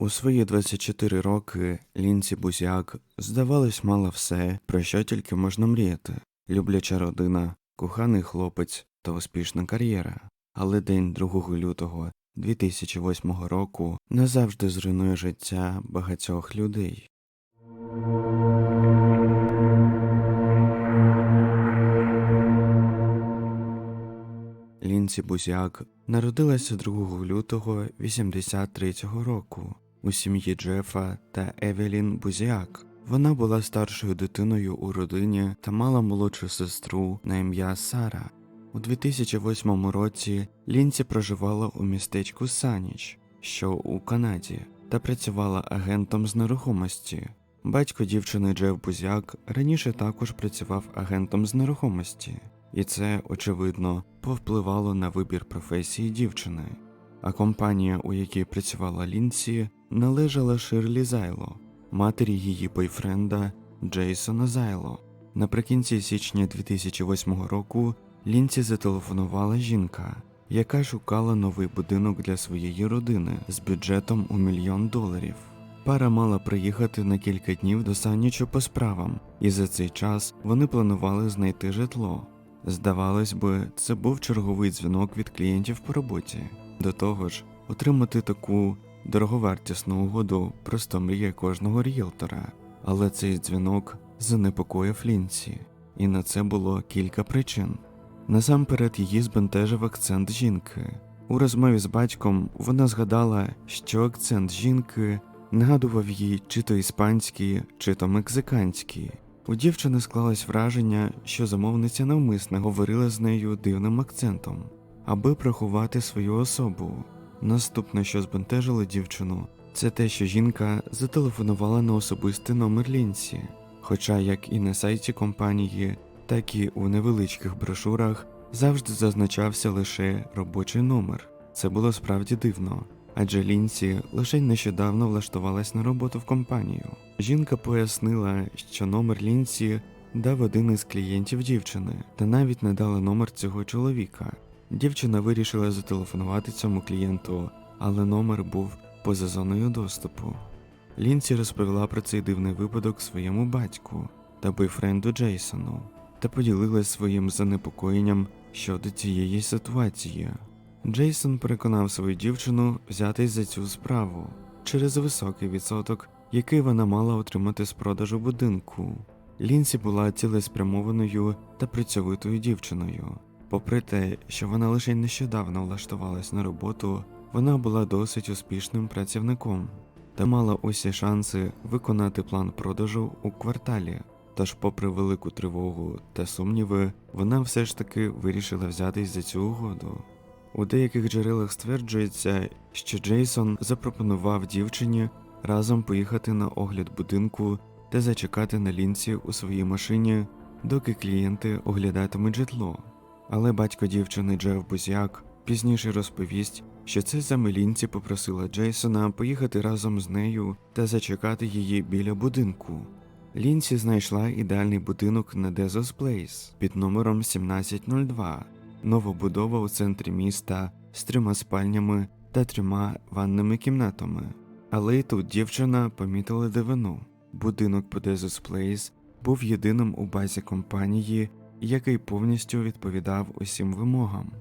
У свої 24 роки Лінсі Бузяк, здавалось, мала все, про що тільки можна мріяти: любляча родина, коханий хлопець та успішна кар'єра. Але день 2 лютого 2008 року назавжди зруйнує життя багатьох людей. Лінсі Бузяк народилася 2 лютого 83-го року у сім'ї Джефа та Евелін Бузяк. Вона була старшою дитиною у родині та мала молодшу сестру на ім'я Сара. У 2008 році Лінсі проживала у містечку Саніч, що у Канаді, та працювала агентом з нерухомості. Батько дівчини Джеф Бузяк раніше також працював агентом з нерухомості, і це, очевидно, повпливало на вибір професії дівчини. А компанія, у якій працювала Лінсі, належала Ширлі Зайло, матері її бойфренда Джейсона Зайло. Наприкінці січня 2008 року Лінсі зателефонувала жінка, яка шукала новий будинок для своєї родини з бюджетом у мільйон доларів. Пара мала приїхати на кілька днів до Санічу по справам, і за цей час вони планували знайти житло. Здавалось би, це був черговий дзвінок від клієнтів по роботі. До того ж, отримати таку дороговартісну угоду просто мрія кожного ріелтора. Але цей дзвінок занепокоїв Лінсі, і на це було кілька причин. Насамперед її збентежив акцент жінки. У розмові з батьком вона згадала, що акцент жінки нагадував їй чи то іспанський, чи то мексиканський. У дівчини склалось враження, що замовниця навмисно говорила з нею дивним акцентом, аби приховати свою особу. Наступне, що збентежило дівчину, це те, що жінка зателефонувала на особистий номер Лінсі. Хоча як і на сайті компанії, так і у невеличких брошурах завжди зазначався лише робочий номер. Це було справді дивно, адже Лінсі лише нещодавно влаштувалась на роботу в компанію. Жінка пояснила, що номер Лінсі дав один із клієнтів дівчини, та навіть не дала номер цього чоловіка. Дівчина вирішила зателефонувати цьому клієнту, але номер був поза зоною доступу. Лінсі розповіла про цей дивний випадок своєму батьку та бойфренду Джейсону та поділилась своїм занепокоєнням щодо цієї ситуації. Джейсон переконав свою дівчину взятись за цю справу через високий відсоток, який вона мала отримати з продажу будинку. Лінсі була цілеспрямованою та працьовитою дівчиною. Попри те, що вона лише нещодавно влаштувалась на роботу, вона була досить успішним працівником та мала усі шанси виконати план продажу у кварталі. Тож, попри велику тривогу та сумніви, вона все ж таки вирішила взятись за цю угоду. У деяких джерелах стверджується, що Джейсон запропонував дівчині разом поїхати на огляд будинку та зачекати на лінці у своїй машині, доки клієнти оглядатимуть житло. Але батько дівчини Джеф Бузяк пізніше розповість, що це саме лінці попросила Джейсона поїхати разом з нею та зачекати її біля будинку. Лінсі знайшла ідеальний будинок на Дезос Плейс під номером 1702, новобудова у центрі міста з трьома спальнями та трьома ванними кімнатами. Але й тут дівчина помітила дивину. Будинок по Дезос Плейс був єдиним у базі компанії, який повністю відповідав усім вимогам.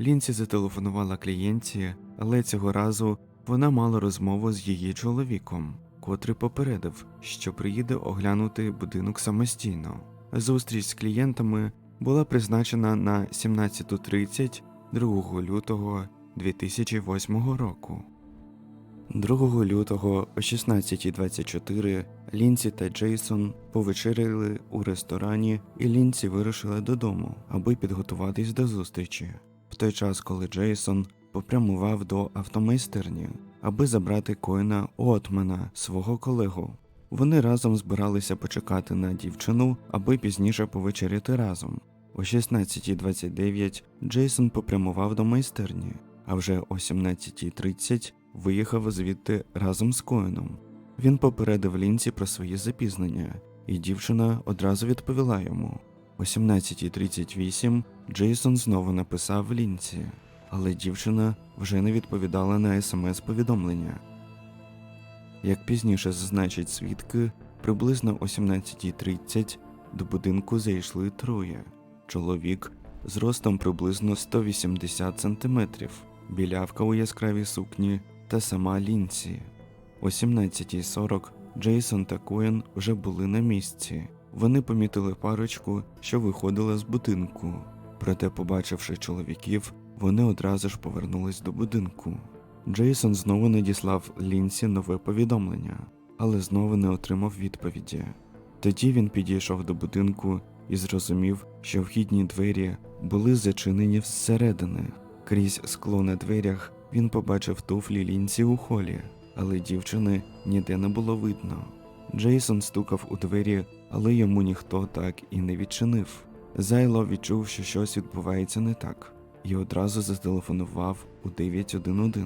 Лінсі зателефонувала клієнті, але цього разу вона мала розмову з її чоловіком котрий попередив, що приїде оглянути будинок самостійно. Зустріч з клієнтами була призначена на 17.30 2 лютого 2008 року. 2 лютого о 16.24 Лінсі та Джейсон повечеряли у ресторані, і Лінсі вирушила додому, аби підготуватись до зустрічі. В той час, коли Джейсон попрямував до автомайстерні, аби забрати коїна Отмена, свого колегу. Вони разом збиралися почекати на дівчину, аби пізніше повечеряти разом. О 16.29 Джейсон попрямував до майстерні, а вже о 17.30 виїхав звідти разом з Коїном. Він попередив Лінці про свої запізнення, і дівчина одразу відповіла йому. О 17.38 Джейсон знову написав Лінці, але дівчина вже не відповідала на смс-повідомлення. Як пізніше зазначать свідки, приблизно о 17.30 до будинку зайшли троє. Чоловік з ростом приблизно 180 см, білявка у яскравій сукні та сама Лінсі. О 17.40 Джейсон та Коен вже були на місці. Вони помітили парочку, що виходила з будинку. Проте, побачивши чоловіків, вони одразу ж повернулись до будинку. Джейсон знову надіслав Лінсі нове повідомлення, але знову не отримав відповіді. Тоді він підійшов до будинку і зрозумів, що вхідні двері були зачинені зсередини. Крізь скло на дверях він побачив туфлі Лінсі у холі, але дівчини ніде не було видно. Джейсон стукав у двері, але йому ніхто так і не відчинив. Зайло відчув, що щось відбувається не так, і одразу зателефонував у 911.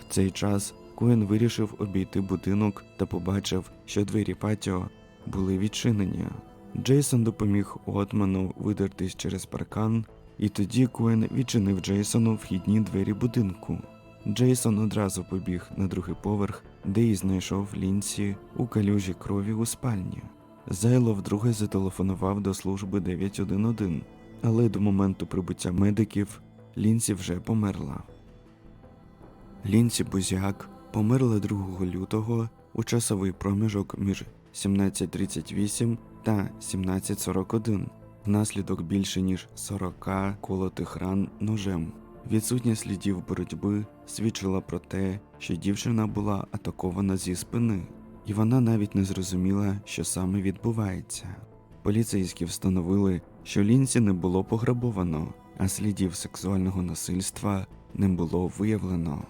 В цей час Коен вирішив обійти будинок та побачив, що двері патіо були відчинені. Джейсон допоміг Отману видертись через паркан, і тоді Коен відчинив Джейсону вхідні двері будинку. Джейсон одразу побіг на другий поверх, де й знайшов Лінсі у калюжі крові у спальні. Зайло вдруге зателефонував до служби 911, але до моменту прибуття медиків Лінсі вже померла. Лінсі Бузяк померла 2 лютого у часовий проміжок між 17.38 та 17.41 внаслідок більше ніж 40 колотих ран ножем. Відсутність слідів боротьби свідчила про те, що дівчина була атакована зі спини, і вона навіть не зрозуміла, що саме відбувається. Поліцейські встановили, що Лінсі не було пограбовано, а слідів сексуального насильства не було виявлено.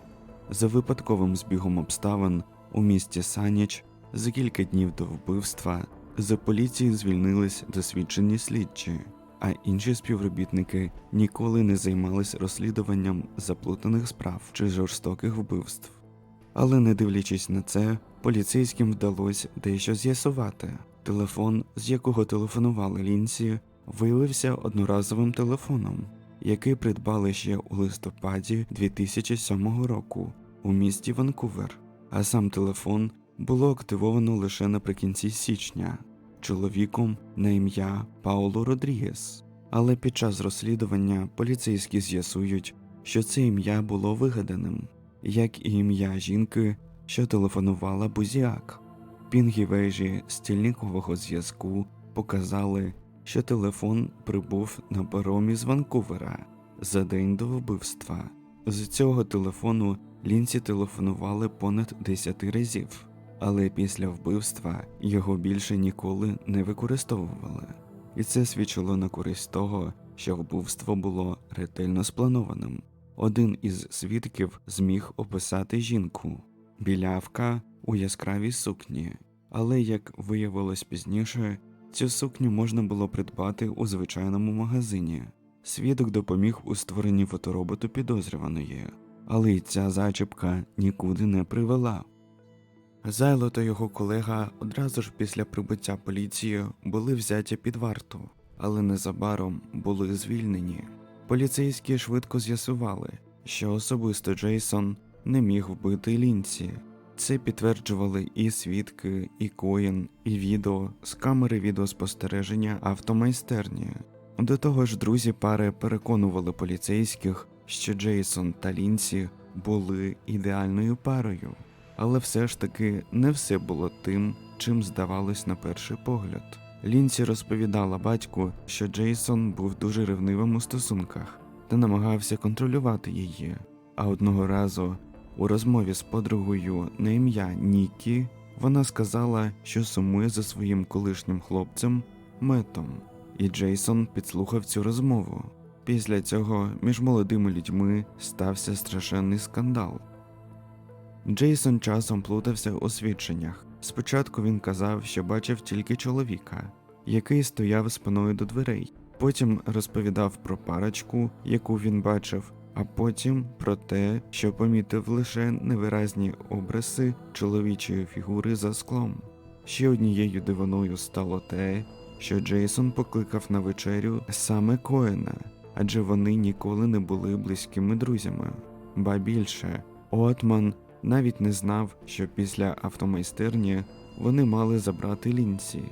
За випадковим збігом обставин у місті Саніч за кілька днів до вбивства з поліції звільнились досвідчені слідчі, а інші співробітники ніколи не займались розслідуванням заплутаних справ чи жорстоких вбивств. Але не дивлячись на це, поліцейським вдалося дещо з'ясувати. Телефон, з якого телефонували Лінсі, виявився одноразовим телефоном, який придбали ще у листопаді 2007 року у місті Ванкувер, а сам телефон було активовано лише наприкінці січня чоловіком на ім'я Пауло Родрігес. Але під час розслідування поліцейські з'ясують, що це ім'я було вигаданим, як і ім'я жінки, що телефонувала Бузіак. Пінгі вежі стільникового зв'язку показали, що телефон прибув на паромі з Ванкувера за день до вбивства. З цього телефону Лінсі телефонували понад 10 разів, але після вбивства його більше ніколи не використовували. І це свідчило на користь того, що вбивство було ретельно спланованим. Один із свідків зміг описати жінку білявка у яскравій сукні, але як виявилось пізніше, цю сукню можна було придбати у звичайному магазині. Свідок допоміг у створенні фотороботу підозрюваної, але й ця зачіпка нікуди не привела. Зайло та його колега одразу ж після прибуття поліції були взяті під варту, але незабаром були звільнені. Поліцейські швидко з'ясували, що особисто Джейсон не міг вбити Лінсі. Це підтверджували і свідки, і коїн, і відео з камери відеоспостереження автомайстерні. До того ж, друзі пари переконували поліцейських, що Джейсон та Лінсі були ідеальною парою. Але все ж таки не все було тим, чим здавалось на перший погляд. Лінсі розповідала батьку, що Джейсон був дуже ревнивим у стосунках та намагався контролювати її. А одного разу у розмові з подругою на ім'я Нікі вона сказала, що сумує за своїм колишнім хлопцем Метом, і Джейсон підслухав цю розмову. Після цього між молодими людьми стався страшенний скандал. Джейсон часом плутався у свідченнях. Спочатку він казав, що бачив тільки чоловіка, який стояв спиною до дверей. Потім розповідав про парочку, яку він бачив, а потім про те, що помітив лише невиразні обриси чоловічої фігури за склом. Ще однією дивиною стало те, що Джейсон покликав на вечерю саме Коена, адже вони ніколи не були близькими друзями. Ба більше, Отман навіть не знав, що після автомайстерні вони мали забрати лінці.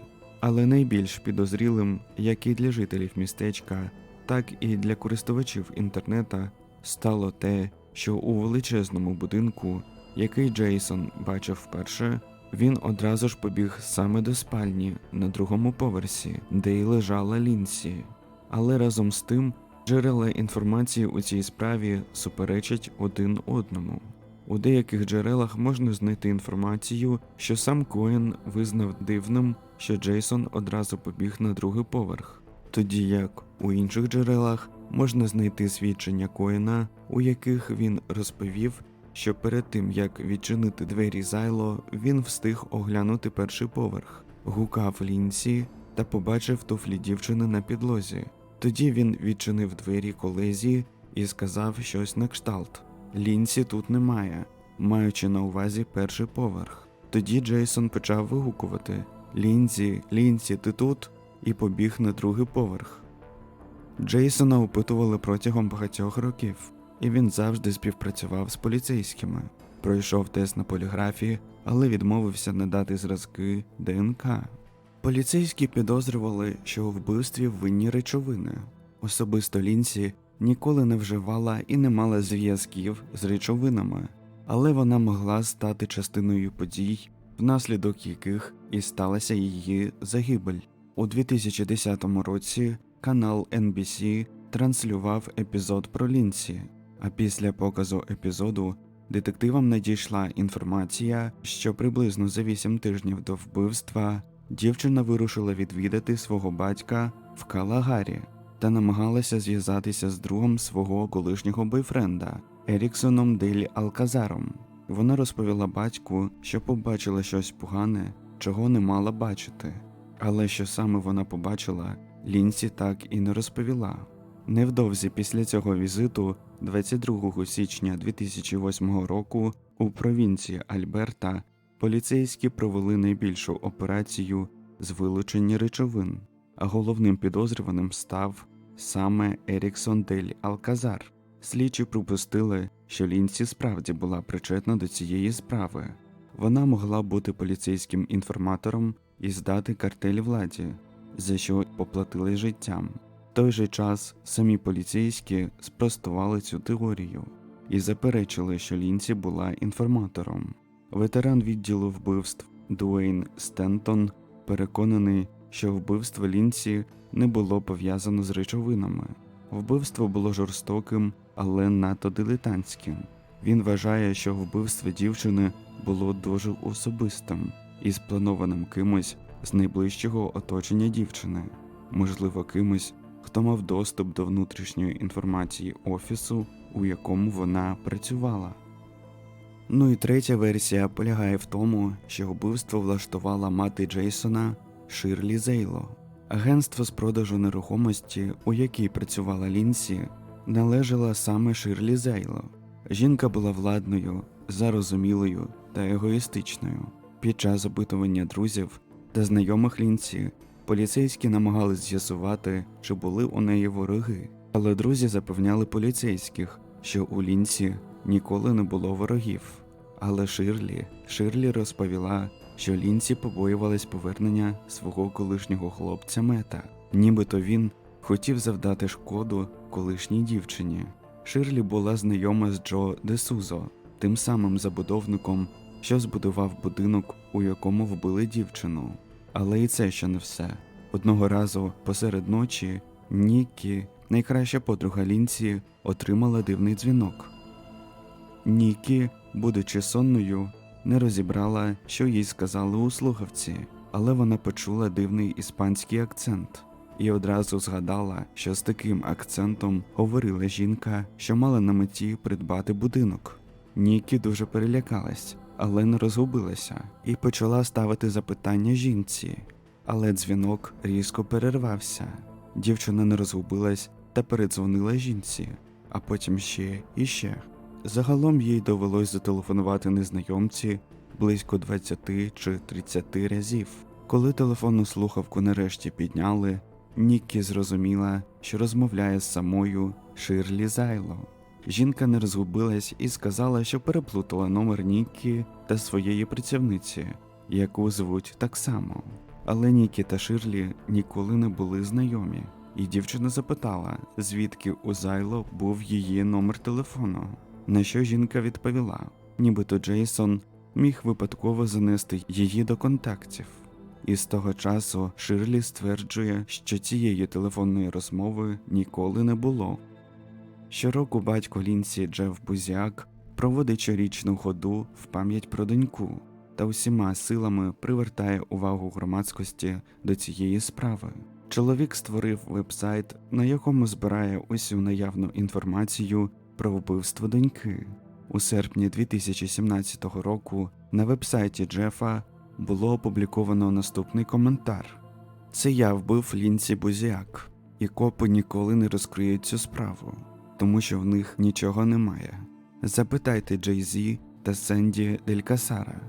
Але найбільш підозрілим, як і для жителів містечка, так і для користувачів інтернета, стало те, що у величезному будинку, який Джейсон бачив вперше, він одразу ж побіг саме до спальні на другому поверсі, де й лежала Лінсі. Але разом з тим джерела інформації у цій справі суперечать один одному. У деяких джерелах можна знайти інформацію, що сам Коен визнав дивним, що Джейсон одразу побіг на другий поверх, тоді як у інших джерелах можна знайти свідчення Коена, у яких він розповів, що перед тим як відчинити двері зайло, він встиг оглянути перший поверх, гукав лінці та побачив туфлі дівчини на підлозі. Тоді він відчинив двері колезі і сказав щось на кшталт. Лінсі тут немає, маючи на увазі перший поверх. Тоді Джейсон почав вигукувати Лінзі, Лінсі, ти тут? і побіг на другий поверх. Джейсона опитували протягом багатьох років, і він завжди співпрацював з поліцейськими. Пройшов тест на поліграфі, але відмовився надати зразки ДНК. Поліцейські підозрювали, що у вбивстві винні речовини. Особисто Лінсі ніколи не вживала і не мала зв'язків з речовинами, але вона могла стати частиною подій, внаслідок яких і сталася її загибель. У 2010 році канал NBC транслював епізод про Лінсі, а після показу епізоду детективам надійшла інформація, що приблизно за 8 тижнів до вбивства дівчина вирушила відвідати свого батька в Калагарі та намагалася зв'язатися з другом свого колишнього бойфренда Еріксоном Дель Алказаром. Вона розповіла батьку, що побачила щось погане, чого не мала бачити. Але що саме вона побачила, Лінсі так і не розповіла. Невдовзі після цього візиту, 22 січня 2008 року, у провінції Альберта поліцейські провели найбільшу операцію з вилучення речовин, а головним підозрюваним став саме Еріксон Дель Алказар. Слідчі припустили, що Лінсі справді була причетна до цієї справи. Вона могла бути поліцейським інформатором і здати картель владі, за що поплатили життям. В той же час самі поліцейські спростували цю теорію і заперечили, що Лінсі була інформатором. Ветеран відділу вбивств Дуейн Стентон переконаний, що вбивство Лінсі не було пов'язано з речовинами. Вбивство було жорстоким, але надто дилетантським. Він вважає, що вбивство дівчини було дуже особистим і спланованим кимось з найближчого оточення дівчини, можливо, кимось, хто мав доступ до внутрішньої інформації офісу, у якому вона працювала. Ну і третя версія полягає в тому, що вбивство влаштувала мати Джейсона Ширлі Зейло. Агентство з продажу нерухомості, у якій працювала Лінсі, належало саме Ширлі Зейло. Жінка була владною, зарозумілою та егоїстичною. Під час опитування друзів та знайомих Лінсі поліцейські намагались з'ясувати, чи були у неї вороги, але друзі запевняли поліцейських, що у Лінсі ніколи не було ворогів. Але Ширлі Ширлі розповіла, що Лінсі побоювалась повернення свого колишнього хлопця Мета, нібито він хотів завдати шкоду колишній дівчині. Ширлі була знайома з Джо Десузо, тим самим забудовником, що збудував будинок, у якому вбили дівчину. Але і це ще не все. Одного разу посеред ночі Нікі, найкраща подруга Лінсі, отримала дивний дзвінок. Нікі, будучи сонною, не розібрала, що їй сказали у слухавці, але вона почула дивний іспанський акцент і одразу згадала, що з таким акцентом говорила жінка, що мала на меті придбати будинок. Нікі дуже перелякалась, але не розгубилася і почала ставити запитання жінці. Але дзвінок різко перервався. Дівчина не розгубилась та передзвонила жінці, а потім ще і ще. Загалом їй довелось зателефонувати незнайомці близько 20 чи 30 разів. Коли телефонну слухавку нарешті підняли, Ніккі зрозуміла, що розмовляє з самою Ширлі Зайло. жінка не розгубилась і сказала, що переплутала номер Нікі та своєї працівниці, яку звуть так само. Але Нікі та Ширлі ніколи не були знайомі, і дівчина запитала, звідки у Зайло був її номер телефону. На що жінка відповіла, нібито Джейсон міг випадково занести її до контактів. І з того часу Ширлі стверджує, що цієї телефонної розмови ніколи не було. Щороку батько Лінсі Джеф Бузяк проводить щорічну ходу в пам'ять про доньку та усіма силами привертає увагу громадськості до цієї справи. Чоловік створив вебсайт, на якому збирає усю наявну інформацію про вбивство доньки. У серпні 2017 року на вебсайті Джефа було опубліковано наступний коментар: Це я вбив Лінсі Бузіак, і копи ніколи не розкриють цю справу, тому що в них нічого немає. Запитайте Джей Зі та Сенді Дель Касара.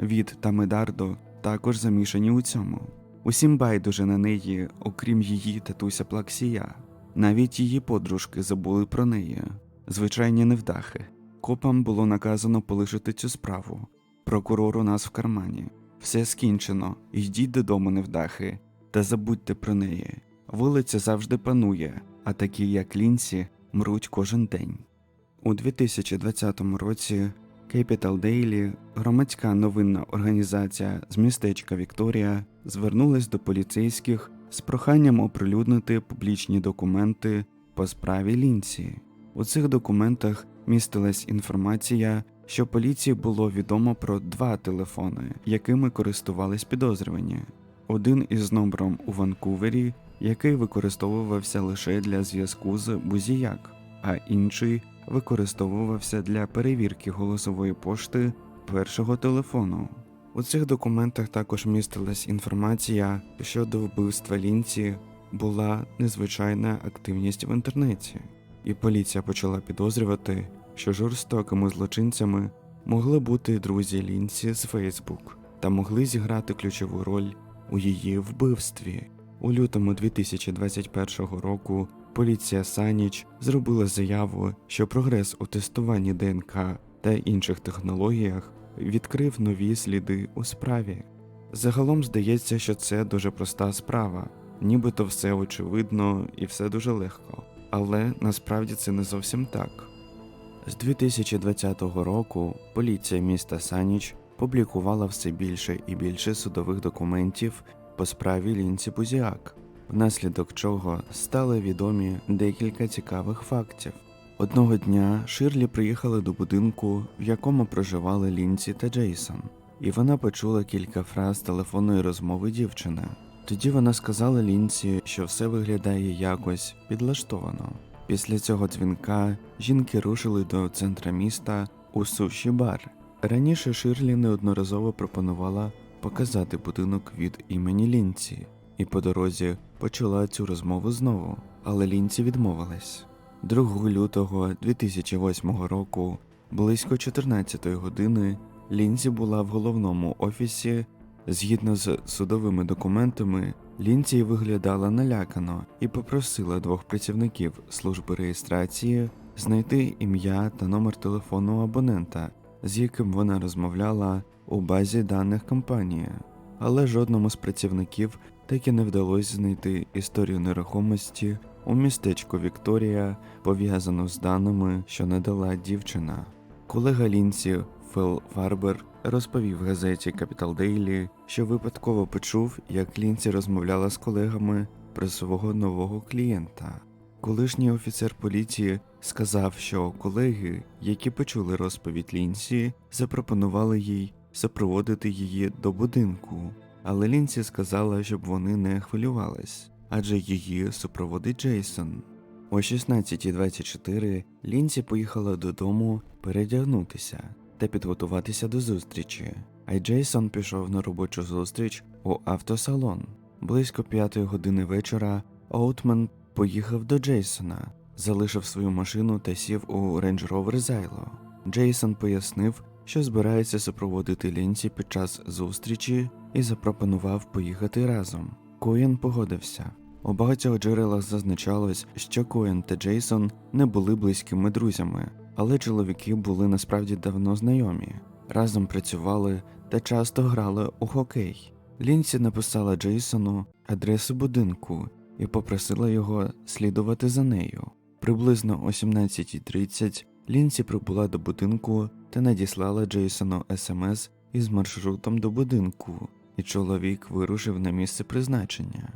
Від та Медардо також замішані у цьому. Усім байдуже на неї, окрім її татуся Плаксія. Навіть її подружки забули про неї. Звичайні невдахи. Копам було наказано полишити цю справу. Прокурор у нас в кармані. Все скінчено, йдіть додому, невдахи, та забудьте про неї. Вулиця завжди панує, а такі, як Лінсі, мруть кожен день. У 2020 році Capital Daily, громадська новинна організація з містечка Вікторія, звернулась до поліцейських з проханням оприлюднити публічні документи по справі Лінсі. У цих документах містилась інформація, що поліції було відомо про два телефони, якими користувались підозрювані. Один із номером у Ванкувері, який використовувався лише для зв'язку з Бузіяк, а інший використовувався для перевірки голосової пошти першого телефону. У цих документах також містилась інформація щодо вбивства лінці була незвичайна активність в інтернеті, і поліція почала підозрювати, що жорстокими злочинцями могли бути друзі лінці з Фейсбук та могли зіграти ключову роль у її вбивстві. У лютому 2021 року поліція Саніч зробила заяву, що прогрес у тестуванні ДНК та інших технологіях відкрив нові сліди у справі. Загалом здається, що це дуже проста справа, нібито все очевидно і все дуже легко. Але насправді це не зовсім так. З 2020 року поліція міста Саніч публікувала все більше і більше судових документів по справі Лінці Бузіак, внаслідок чого стали відомі декілька цікавих фактів. Одного дня Ширлі приїхала до будинку, в якому проживали Лінці та Джейсон, і вона почула кілька фраз телефонної розмови дівчини. Тоді вона сказала Лінці, що все виглядає якось підлаштовано. Після цього дзвінка жінки рушили до центра міста у суші бар. Раніше Ширлі неодноразово пропонувала показати будинок від імені Лінці, і по дорозі почала цю розмову знову, але Лінці відмовилась. 2 лютого 2008 року, близько 14 години, Лінзі була в головному офісі. Згідно з судовими документами, Лінзі виглядала налякано і попросила двох працівників служби реєстрації знайти ім'я та номер телефону абонента, з яким вона розмовляла у базі даних компанії. Але жодному з працівників так і не вдалося знайти історію нерухомості у містечку Вікторія, пов'язану з даними, що надала дівчина. Колега Лінсі Фел Фарбер розповів газеті Capital Daily, що випадково почув, як Лінсі розмовляла з колегами про свого нового клієнта. Колишній офіцер поліції сказав, що колеги, які почули розповідь Лінсі, запропонували їй супроводити її до будинку, але Лінсі сказала, щоб вони не хвилювались, адже її супроводить Джейсон. О 16.24 Лінсі поїхала додому передягнутися та підготуватися до зустрічі, а Джейсон пішов на робочу зустріч у автосалон. Близько п'ятої години вечора Оутман поїхав до Джейсона, залишив свою машину та сів у Range Rover Зайло. Джейсон пояснив, що збирається супроводити Лінсі під час зустрічі і запропонував поїхати разом. Коєн погодився. У багатьох джерелах зазначалось, що Коен та Джейсон не були близькими друзями, але чоловіки були насправді давно знайомі, разом працювали та часто грали у хокей. Лінсі написала Джейсону адресу будинку і попросила його слідувати за нею. Приблизно о 17.30 Лінсі прибула до будинку та надіслала Джейсону смс із маршрутом до будинку, і чоловік вирушив на місце призначення.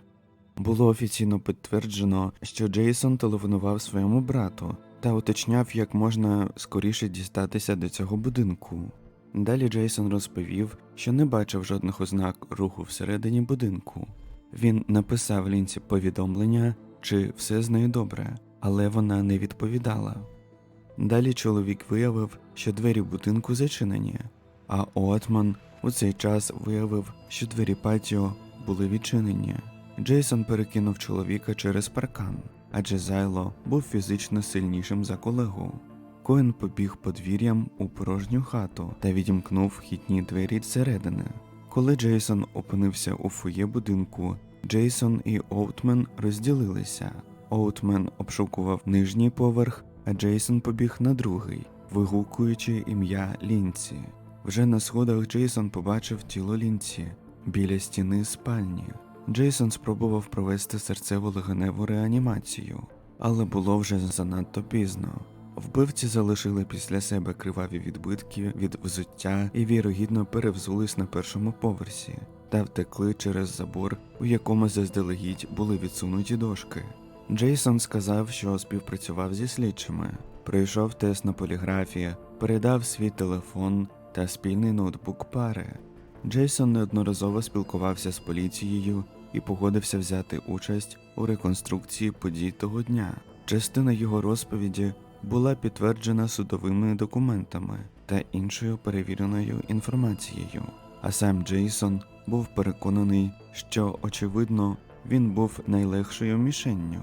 Було офіційно підтверджено, що Джейсон телефонував своєму брату та уточняв, як можна скоріше дістатися до цього будинку. Далі Джейсон розповів, що не бачив жодних ознак руху всередині будинку. Він написав Лінсі повідомлення, чи все з нею добре, але вона не відповідала. Далі чоловік виявив, що двері будинку зачинені, а Оатман у цей час виявив, що двері патіо були відчинені. Джейсон перекинув чоловіка через паркан, адже Зайло був фізично сильнішим за колегу. Коен побіг подвір'ям у порожню хату та відімкнув вхідні двері зсередини. Коли Джейсон опинився у фоє будинку, Джейсон і Оутмен розділилися. Оутмен обшукував нижній поверх, а Джейсон побіг на другий, вигукуючи ім'я Лінці. Вже на сходах Джейсон побачив тіло Лінці біля стіни спальні. Джейсон спробував провести серцево-легеневу реанімацію, але було вже занадто пізно. Вбивці залишили після себе криваві відбитки від взуття і вірогідно перевзулись на першому поверсі та втекли через забор, у якому заздалегідь були відсунуті дошки. Джейсон сказав, що співпрацював зі слідчими, пройшов тест на поліграфі, передав свій телефон та спільний ноутбук пари. Джейсон неодноразово спілкувався з поліцією і погодився взяти участь у реконструкції подій того дня. Частина його розповіді була підтверджена судовими документами та іншою перевіреною інформацією. А сам Джейсон був переконаний, що очевидно він був найлегшою мішенню.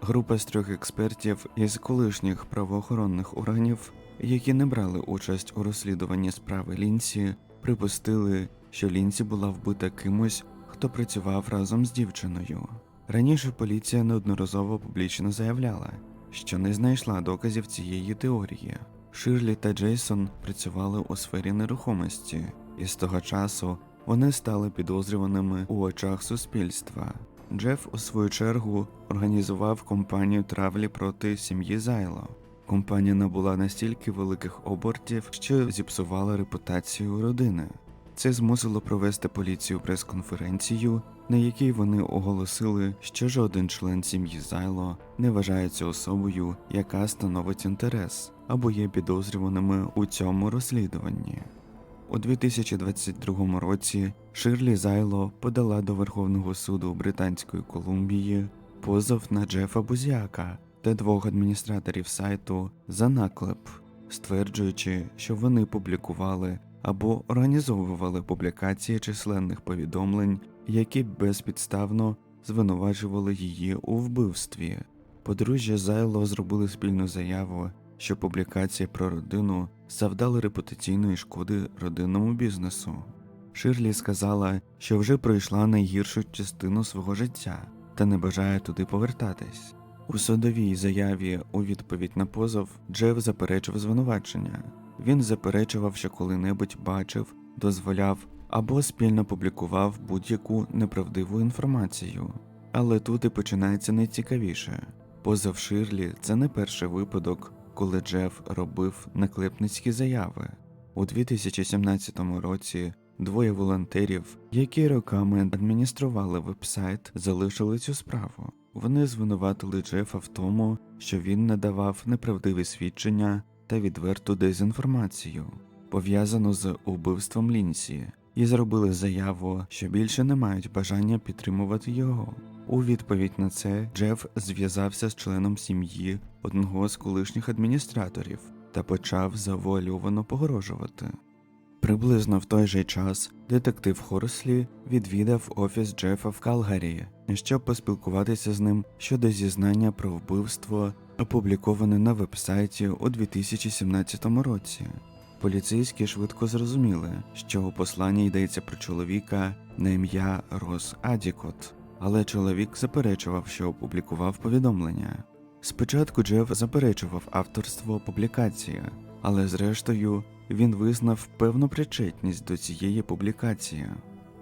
Група з трьох експертів із колишніх правоохоронних органів, які не брали участь у розслідуванні справи Лінсі, припустили, що Лінсі була вбита кимось, хто працював разом з дівчиною. Раніше поліція неодноразово публічно заявляла, що не знайшла доказів цієї теорії. Ширлі та Джейсон працювали у сфері нерухомості, і з того часу вони стали підозрюваними у очах суспільства. Джеф, у свою чергу, організував компанію травлі проти сім'ї Зайло. Компанія набула настільки великих обортів, що зіпсувала репутацію родини. Це змусило провести поліцію прес-конференцію, на якій вони оголосили, що жоден член сім'ї Зайло не вважається особою, яка становить інтерес або є підозрюваними у цьому розслідуванні. У 2022 році Ширлі Зайло подала до Верховного суду Британської Колумбії позов на Джефа Бузяка та двох адміністраторів сайту за наклеп, стверджуючи, що вони публікували або організовували публікації численних повідомлень, які безпідставно звинувачували її у вбивстві. Подружжя Зайло зробили спільну заяву, що публікації про родину завдали репутаційної шкоди родинному бізнесу. Ширлі сказала, що вже пройшла найгіршу частину свого життя та не бажає туди повертатись. У судовій заяві у відповідь на позов Джеф заперечив звинувачення. Він заперечував, що коли-небудь бачив, дозволяв або спільно публікував будь-яку неправдиву інформацію. Але тут і починається найцікавіше. Позов Ширлі це не перший випадок, коли Джеф робив наклепницькі заяви. У 2017 році двоє волонтерів, які роками адміністрували вебсайт, залишили цю справу. Вони звинуватили Джефа в тому, що він надавав неправдиві свідчення та відверту дезінформацію, пов'язану з убивством Лінсі, і зробили заяву, що більше не мають бажання підтримувати його. У відповідь на це Джеф зв'язався з членом сім'ї одного з колишніх адміністраторів та почав завуальовано погрожувати. Приблизно в той же час детектив Хорслі відвідав офіс Джефа в Калгарі, щоб поспілкуватися з ним щодо зізнання про вбивство, опубліковане на вебсайті у 2017 році. Поліцейські швидко зрозуміли, що у посланні йдеться про чоловіка на ім'я Рос Адікот. але чоловік заперечував, що опублікував повідомлення. Спочатку Джеф заперечував авторство публікації, але зрештою він визнав певну причетність до цієї публікації.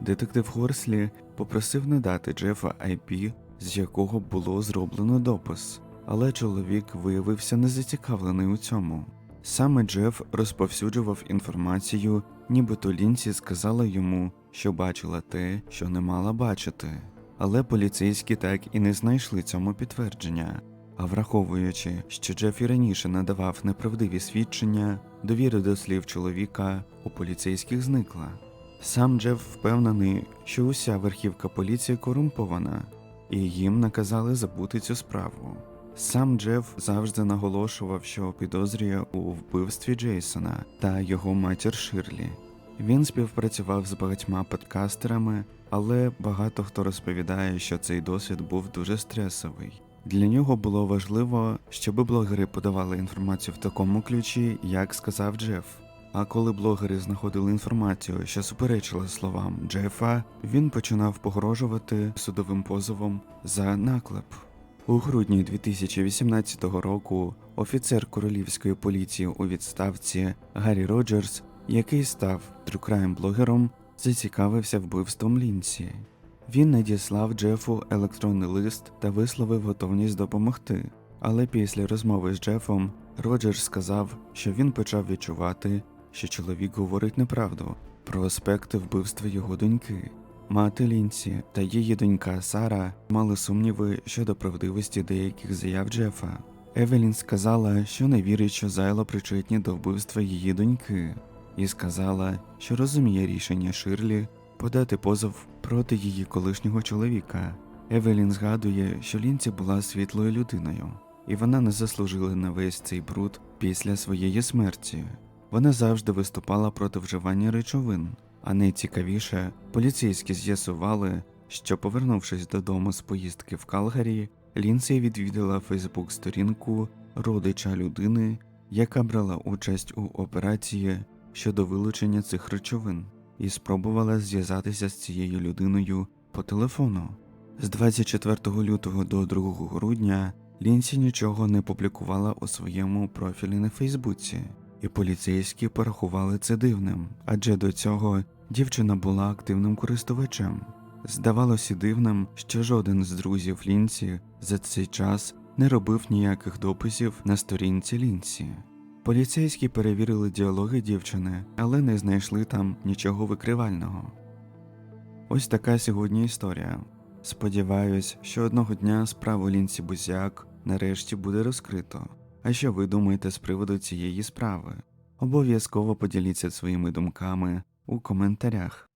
Детектив Хорслі попросив не дати Джефа IP, з якого було зроблено допис, але чоловік виявився незацікавлений у цьому. Саме Джеф розповсюджував інформацію, нібито Лінсі сказала йому, що бачила те, що не мала бачити. Але поліцейські так і не знайшли цьому підтвердження. А враховуючи, що Джеф і раніше надавав неправдиві свідчення, довіра до слів чоловіка у поліцейських зникла. Сам Джеф впевнений, що уся верхівка поліції корумпована, і їм наказали забути цю справу. Сам Джеф завжди наголошував, що підозрює у вбивстві Джейсона та його матір Ширлі. Він співпрацював з багатьма подкастерами, але багато хто розповідає, що цей досвід був дуже стресовий. Для нього було важливо, щоб блогери подавали інформацію в такому ключі, як сказав Джеф. А коли блогери знаходили інформацію, що суперечила словам Джефа, він починав погрожувати судовим позовом за наклеп. У грудні 2018 року офіцер королівської поліції у відставці Гаррі Роджерс, який став трюкрайм-блогером, зацікавився вбивством Лінсі. Він надіслав Джефу електронний лист та висловив готовність допомогти. Але після розмови з Джефом Роджерс сказав, що він почав відчувати, що чоловік говорить неправду про аспекти вбивства його доньки. Мати Лінсі та її донька Сара мали сумніви щодо правдивості деяких заяв Джефа. Евелін сказала, що не вірить, що Зайло причетні до вбивства її доньки, і сказала, що розуміє рішення Ширлі подати позов проти її колишнього чоловіка. Евелін згадує, що Лінсі була світлою людиною, і вона не заслужила на весь цей бруд після своєї смерті. Вона завжди виступала проти вживання речовин. А найцікавіше, поліцейські з'ясували, що, повернувшись додому з поїздки в Калгарі, Лінсей відвідала Фейсбук-сторінку родича людини, яка брала участь у операції щодо вилучення цих речовин, і спробувала зв'язатися з цією людиною по телефону. З 24 лютого до 2 грудня Лінсі нічого не публікувала у своєму профілі на Фейсбуці, і поліцейські порахували це дивним, адже до цього дівчина була активним користувачем. Здавалося дивним, що жоден з друзів Лінсі за цей час не робив ніяких дописів на сторінці Лінсі. Поліцейські перевірили діалоги дівчини, але не знайшли там нічого викривального. Ось така сьогодні історія. Сподіваюсь, що одного дня справу Лінсі Бузяк нарешті буде розкрито. А що ви думаєте з приводу цієї справи? Обов'язково поділіться своїми думками у коментарях.